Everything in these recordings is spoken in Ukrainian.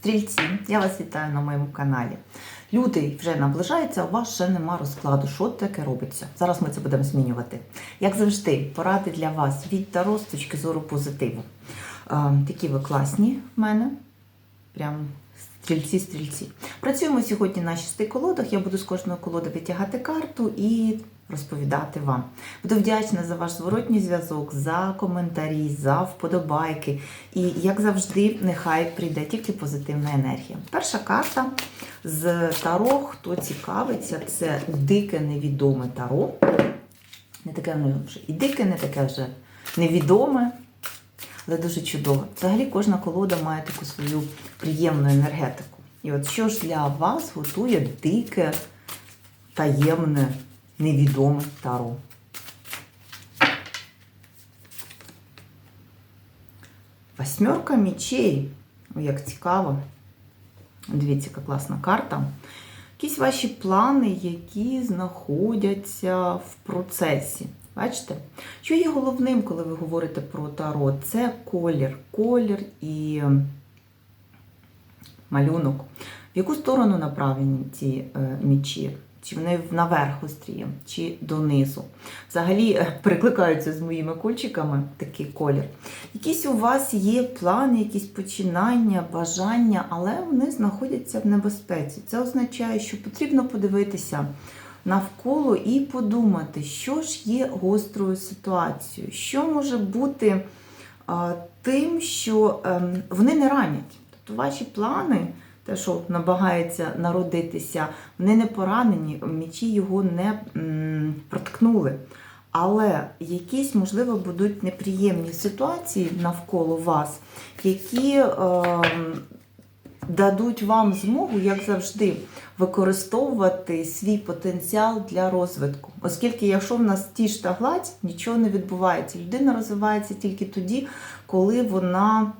Стрільці, я вас вітаю на моєму каналі. Лютий вже наближається, у вас ще нема розкладу. Що таке робиться? Зараз ми це будемо змінювати. Як завжди, поради для вас від Таро з точки зору позитиву. Е, такі ви класні в мене. Прям стрільці-стрільці. Працюємо сьогодні на шести колодах. Я буду з кожної колоди витягати карту і розповідати вам. Буду вдячна за ваш зворотній зв'язок, за коментарі, за вподобайки. І, як завжди, нехай прийде тільки позитивна енергія. Перша карта з Таро, хто цікавиться, це дике невідоме Таро. Не таке воно вже і дике, не таке вже невідоме, але дуже чудове. Взагалі кожна колода має таку свою приємну енергетику. І от що ж для вас готує дике, таємне, невідоме таро. Восьмерка мечей. Ой, Як цікаво. Дивіться, яка класна карта. Якісь ваші плани, які знаходяться в процесі. Бачите? Що є головним, коли ви говорите про таро? Це колір. Колір і малюнок. В яку сторону направлені ці е, мічі? Чи вони наверх остріє, чи донизу. Взагалі е, перекликаються з моїми кульчиками такий колір. Якісь у вас є плани, якісь починання, бажання, але вони знаходяться в небезпеці. Це означає, що потрібно подивитися навколо і подумати, що ж є гострою ситуацією, що може бути а, тим, що ем, вони не ранять. Тобто ваші плани те, що намагається народитися, вони не поранені, мічі його не проткнули. Але якісь, можливо, будуть неприємні ситуації навколо вас, які е, дадуть вам змогу, як завжди, використовувати свій потенціал для розвитку. Оскільки, якщо в нас ті та гладь, нічого не відбувається. Людина розвивається тільки тоді, коли вона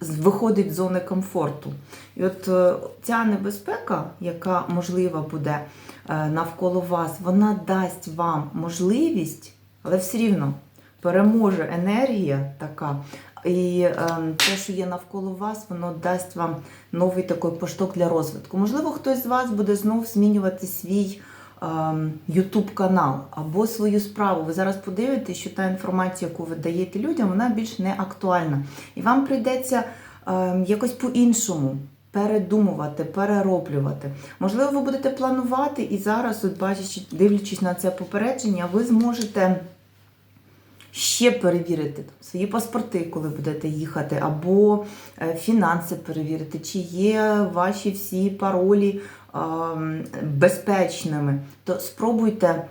виходить з зони комфорту. І от е, ця небезпека, яка можлива буде е, навколо вас, вона дасть вам можливість, але все рівно переможе енергія така. І е, те, що є навколо вас, воно дасть вам новий такий поштовх для розвитку. Можливо, хтось з вас буде знов змінювати свій YouTube канал або свою справу. Ви зараз подивитесь, що та інформація, яку ви даєте людям, вона більш не актуальна. І вам прийдеться е, якось по-іншому передумувати, перероблювати. Можливо, ви будете планувати, і зараз, от бачачи, дивлячись на це попередження, ви зможете. Ще перевірити свої паспорти, коли будете їхати, або е, фінанси перевірити, чи є ваші всі паролі безпечними. То спробуйте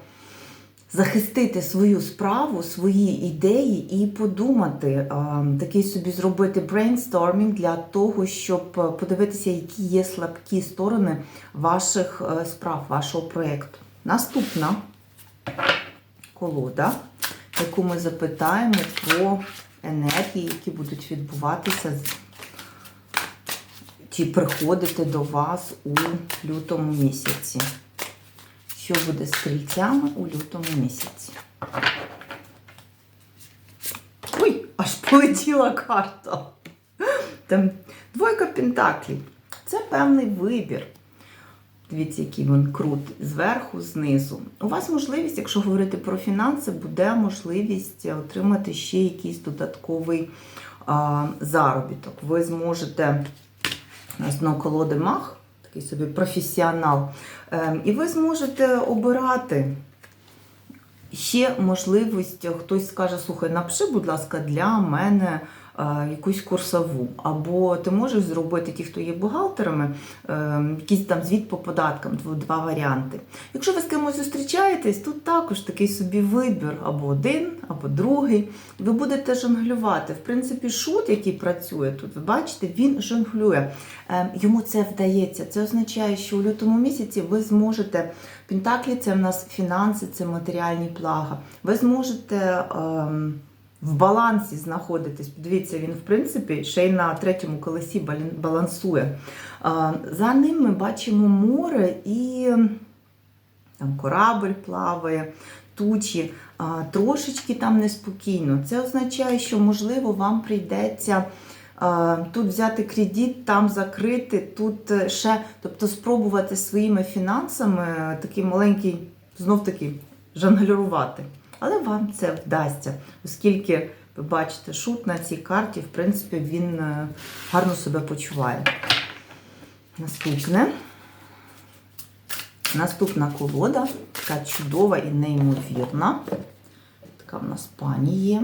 захистити свою справу, свої ідеї і подумати, е, такий собі зробити брейнстормінг для того, щоб подивитися, які є слабкі сторони ваших е, справ, вашого проєкту. Наступна колода яку ми запитаємо про енергії, які будуть відбуватися чи приходити до вас у лютому місяці. Що буде з стрільцями у лютому місяці? Ой, аж полетіла карта. Там двойка пентаклів. Це певний вибір. Дивіться, який він крут зверху, знизу. У вас можливість, якщо говорити про фінанси, буде можливість отримати ще якийсь додатковий а, заробіток. Ви зможете на колоди мах, такий собі професіонал, е, і ви зможете обирати. Ще можливість, хтось скаже, слухай, напиши, будь ласка, для мене якусь курсову. Або ти можеш зробити ті, хто є бухгалтерами, е, якийсь там звіт по податкам, два варіанти. Якщо ви з кимось зустрічаєтесь, тут також такий собі вибір, або один, або другий. Ви будете жонглювати. В принципі, шут, який працює тут, ви бачите, він жонглює. Е, йому це вдається. Це означає, що у лютому місяці ви зможете. Пентаклі це в нас фінанси, це матеріальні блага. Ви зможете. Ем, в балансі знаходитись. Подивіться, він, в принципі, ще й на третьому колесі балансує. За ним ми бачимо море і там корабль плаває, тучі, трошечки там неспокійно. Це означає, що, можливо, вам прийдеться Тут взяти кредит, там закрити, тут е, ще, тобто спробувати своїми фінансами е, такий маленький, знов таки, жонглюрувати. Але вам це вдасться, оскільки ви бачите, шут на цій карті, в принципі, він е, гарно себе почуває. Наступне. Наступна колода, така чудова і неймовірна. Така в нас пані є.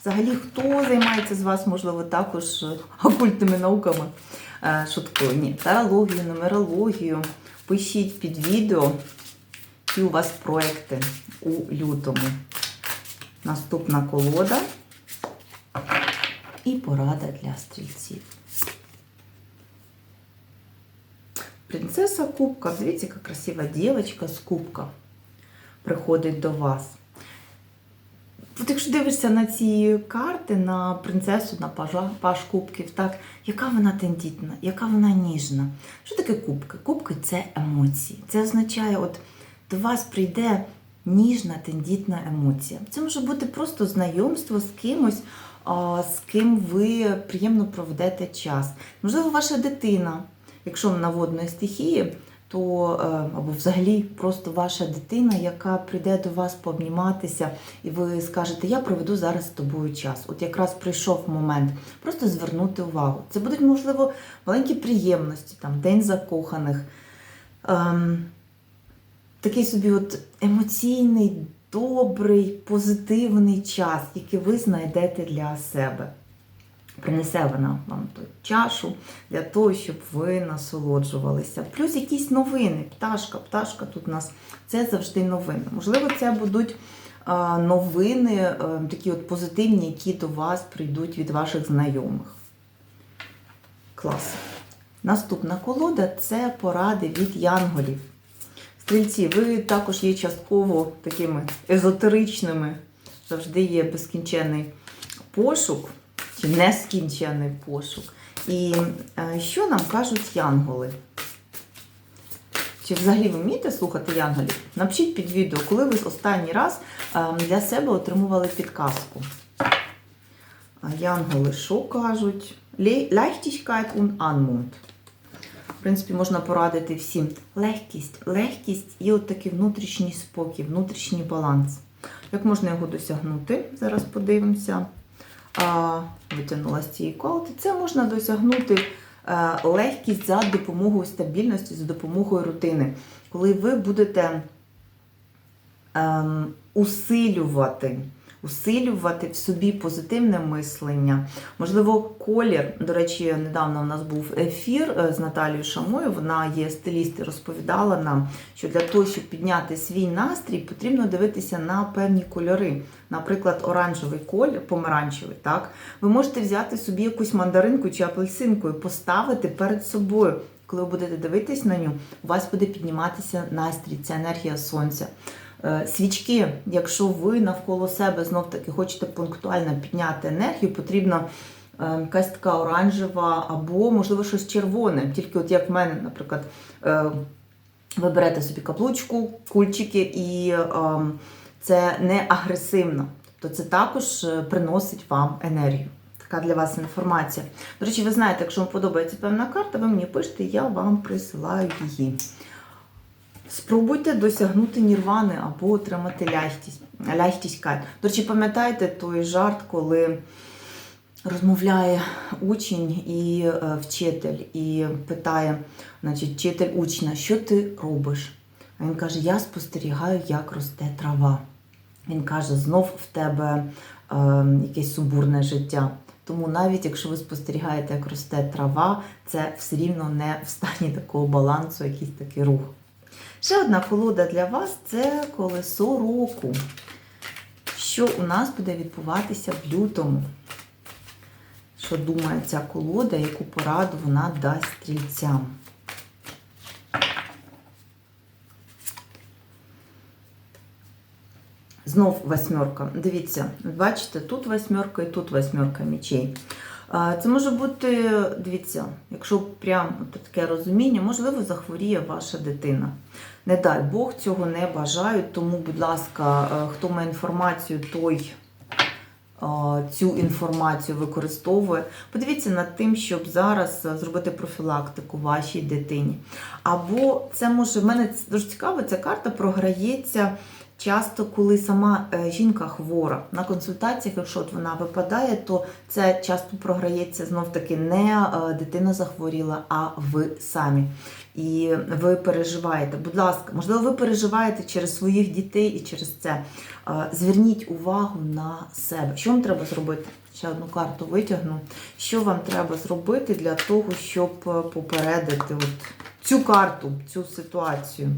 Взагалі, хто займається з вас, можливо, також е, окультними науками? Е, Шуткою, ні, тарологію, нумерологію. Пишіть під відео, які у вас проекти у лютому. Наступна колода і порада для стрільців. Принцеса Кубка. Дивіться, яка красива дівчинка з кубка приходить до вас. От якщо дивишся на ці карти, на принцесу, на паж кубків, так, яка вона тендітна, яка вона ніжна. Що таке кубки? Кубки це емоції. Це означає, от до вас прийде ніжна, тендітна емоція. Це може бути просто знайомство з кимось, з ким ви приємно проведете час. Можливо, ваша дитина, якщо вона водної стихії, то е, або взагалі просто ваша дитина, яка прийде до вас пообніматися, і ви скажете, я проведу зараз з тобою час. От якраз прийшов момент просто звернути увагу. Це будуть, можливо, маленькі приємності, там день закоханих. Ем, такий собі от емоційний, добрий, позитивний час, який ви знайдете для себе. Принесе вона вам ту чашу для того, щоб ви насолоджувалися. Плюс якісь новини. Пташка, пташка тут у нас це завжди новини. Можливо, це будуть новини, а, такі от позитивні, які до вас прийдуть від ваших знайомих. Клас. Наступна колода це поради від янголів. Стрільці, ви також є частково такими езотеричними, завжди є безкінчений пошук чи нескінчений пошук. І е, що нам кажуть янголи? Чи взагалі ви вмієте слухати янголів? Напишіть під відео, коли ви останній раз е, для себе отримували підказку. Янголи що кажуть? Leichtigkeit und Anmut. В принципі, можна порадити всім легкість, легкість і от такий внутрішній спокій, внутрішній баланс. Як можна його досягнути? Зараз подивимося. Витягнула з цієї колоди. Це можна досягнути е, легкість за допомогою стабільності, за допомогою рутини. Коли ви будете ем, усилювати, усилювати в собі позитивне мислення. Можливо, колір. До речі, недавно у нас був ефір е, з Наталією Шамою. Вона є стиліст і розповідала нам, що для того, щоб підняти свій настрій, потрібно дивитися на певні кольори. Наприклад, оранжевий колір, помаранчевий. Так, ви можете взяти собі якусь мандаринку чи апельсинку і поставити перед собою. Коли ви будете дивитись на нього, у вас буде підніматися настрій, ця енергія сонця. Е, Свічки, якщо ви навколо себе знов-таки хочете пунктуально підняти енергію, потрібна е, якась така оранжева або, можливо, щось червоне. Тільки от як в мене, наприклад, е, ви берете собі каблучку, кульчики, і е, це не агресивно. Тобто це також приносить вам енергію. Така для вас інформація. До речі, ви знаєте, якщо вам подобається певна карта, ви мені пишете, я вам присилаю її. Спробуйте досягнути нірвани або отримати лягкість. лягкість кайф. До речі, пам'ятаєте той жарт, коли розмовляє учень і е, вчитель, і питає, значить, вчитель учня, що ти робиш? А він каже: Я спостерігаю, як росте трава. Він каже, знов в тебе е, якесь сумбурне життя. Тому навіть якщо ви спостерігаєте, як росте трава, це все рівно не в стані такого балансу, якийсь такий рух. Ще одна колода для вас це колесо року. Що у нас буде відбуватися в лютому? Що думає ця колода, яку пораду вона дасть стрільцям? Знов восьмерка. Дивіться, бачите, тут восьмерка і тут восьмерка мечей. Це може бути, дивіться, якщо прям таке розуміння, можливо, захворіє ваша дитина. Не дай Бог цього не бажаю, тому, будь ласка, е, хто має інформацію, той цю інформацію використовує. Подивіться над тим, щоб зараз е, зробити профілактику вашій дитині. Або це може, в мене дуже цікаво, ця карта програється. Часто, коли сама е, жінка хвора на консультаціях, якщо от вона випадає, то це часто програється знов таки не е, дитина захворіла, а ви самі. І ви переживаєте. Будь ласка, можливо, ви переживаєте через своїх дітей і через це. Е, Зверніть увагу на себе. Що вам треба зробити? Ще одну карту витягну. Що вам треба зробити для того, щоб попередити от цю карту, цю ситуацію?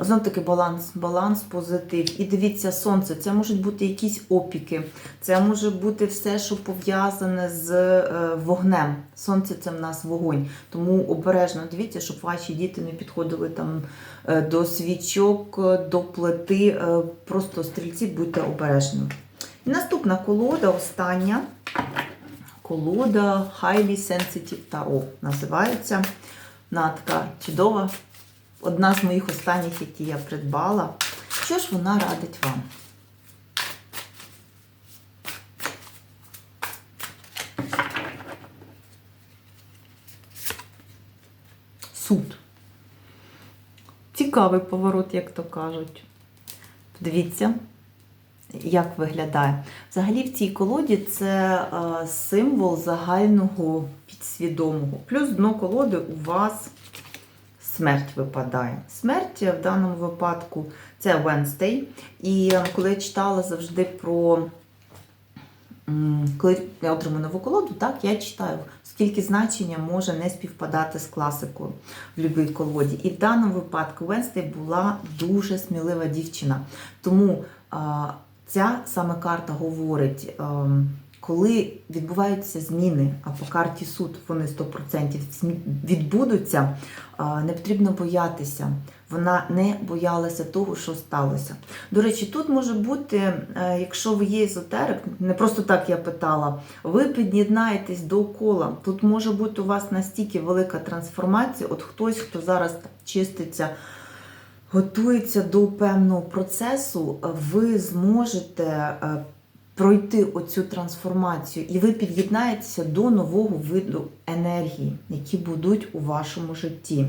Знов таки баланс, баланс, позитив. І дивіться, сонце, це можуть бути якісь опіки, це може бути все, що пов'язане з е, вогнем. Сонце це в нас вогонь. Тому обережно дивіться, щоб ваші діти не підходили там е, до свічок, до плити. Е, Просто стрільці будьте обережними. І наступна колода, остання. Колода Highly Sensitive Tarot називається. Вона така чудова. Одна з моїх останніх, які я придбала. Що ж вона радить вам? Суд. Цікавий поворот, як то кажуть. Подивіться, як виглядає. Взагалі, в цій колоді це е, символ загального підсвідомого. Плюс дно колоди у вас смерть випадає. Смерть в даному випадку це Wednesday. І е, коли я читала завжди про. Коли я отримую нову колоду, так, я читаю, скільки значення може не співпадати з класикою в будь-якій колоді. І в даному випадку Wednesday була дуже смілива дівчина. Тому а, ця саме карта говорить, ем, коли відбуваються зміни, а по карті суд вони 100% відбудуться, не потрібно боятися. Вона не боялася того, що сталося. До речі, тут може бути, е, якщо ви є езотерик, не просто так я питала, ви під'єднаєтесь до кола. Тут може бути у вас настільки велика трансформація, от хтось, хто зараз чиститься, готується до певного процесу, ви зможете е, пройти оцю трансформацію, і ви під'єднаєтеся до нового виду енергії, які будуть у вашому житті.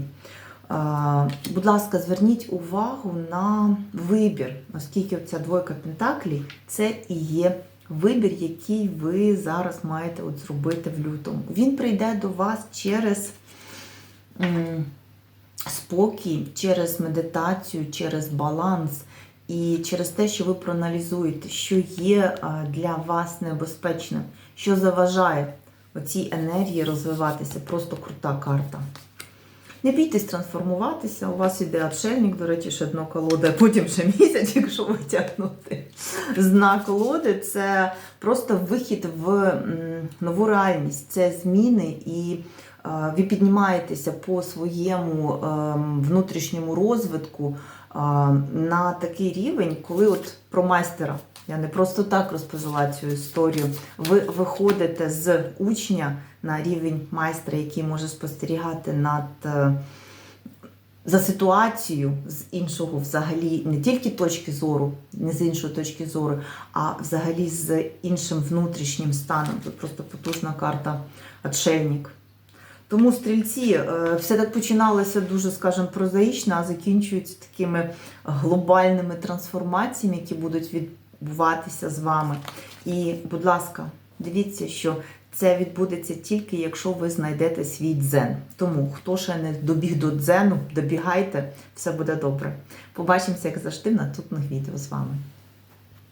Будь ласка, зверніть увагу на вибір, оскільки ця двойка пентаклів це і є вибір, який ви зараз маєте от зробити в лютому. Він прийде до вас через спокій, через медитацію, через баланс. І через те, що ви проаналізуєте, що є для вас небезпечним, що заважає оцій енергії розвиватися. Просто крута карта. Не бійтесь трансформуватися. У вас іде отшельник, до речі, ще дно колоди, а потім ще місяць, якщо витягнути. Знак колоди це просто вихід в нову реальність, це зміни, і е, ви піднімаєтеся по своєму ем, внутрішньому розвитку е, на такий рівень, коли от про майстера. Я не просто так розповіла цю історію. Ви виходите з учня на рівень майстра, який може спостерігати над е, за ситуацію з іншого, взагалі, не тільки точки зору, не з іншої точки зору, а взагалі з іншим внутрішнім станом. Тут просто потужна карта отшельник. Тому стрільці, е, все так починалося дуже, скажімо, прозаїчно, а закінчується такими глобальними трансформаціями, які будуть відбуватися з вами. І, будь ласка, дивіться, що це відбудеться тільки, якщо ви знайдете свій дзен. Тому, хто ще не добіг до дзену, добігайте, все буде добре. Побачимося, як завжди, в наступних відео з вами.